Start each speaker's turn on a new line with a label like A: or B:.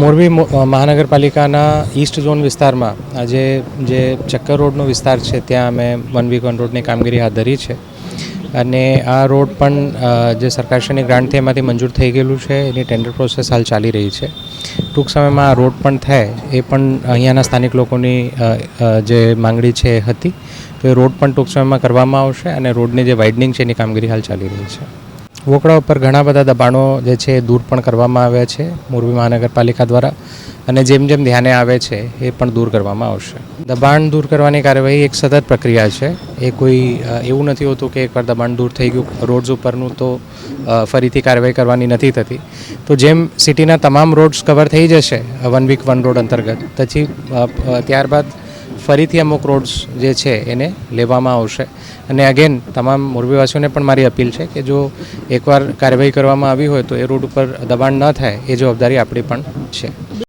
A: મોરબી મહાનગરપાલિકાના East zone વિસ્તારમાં આજે જે ચક્કર રોડનો વિસ્તાર છે, ત્યાં અમે વન વીક વન રોડની કામગીરી હાથ ધરી છે. અને આ રોડ પણ જે સરકારશ્રીની ગ્રાન્ટથી એમાંથી મંજૂર થઈ ગયેલું છે. એની ટેન્ડર પ્રોસેસ હાલ ચાલી રહી છે. ટૂંક સમયમાં આ રોડ પણ થાય, એ પણ અહીંયાના સ્થાનિક લોકોની જે માંગણી છે એ હતી. તો એ રોડ પણ ટૂંક સમયમાં કરવામાં આવશે અને રોડની જે વાઇડનિંગ છે, એની કામગીરી હાલ ચાલી રહી છે. વોકડા ઉપર ઘણા બધા દબાણો જે છે એ દૂર પણ કરવામાં આવ્યા છે, મોરબી મહાનગરપાલિકા દ્વારા. અને જેમ જેમ ધ્યાને આવે છે, એ પણ દૂર કરવામાં આવશે. દબાણ દૂર કરવાની કાર્યવાહી એક સતત પ્રક્રિયા છે. એ કોઈ એવું નથી હોતું કે એકવાર દબાણ દૂર થઈ ગયું, રોડ્સ ઉપરનું તો ફરીથી કાર્યવાહી કરવાની નથી થતી. તો જેમ સિટીના તમામ રોડ્સ કવર થઈ જશે વન વીક વન રોડ અંતર્ગત, પછી ત્યારબાદ ફરીથી અમુક રોડ્સ જે છે એને લેવામાં આવશે. અને અગેન તમામ મોરબીવાસીઓને પણ મારી અપીલ છે કે જો એકવાર કાર્યવાહી કરવામાં આવી હોય તો એ રોડ ઉપર દબાણ ન થાય, એ જવાબદારી આપણી પણ છે.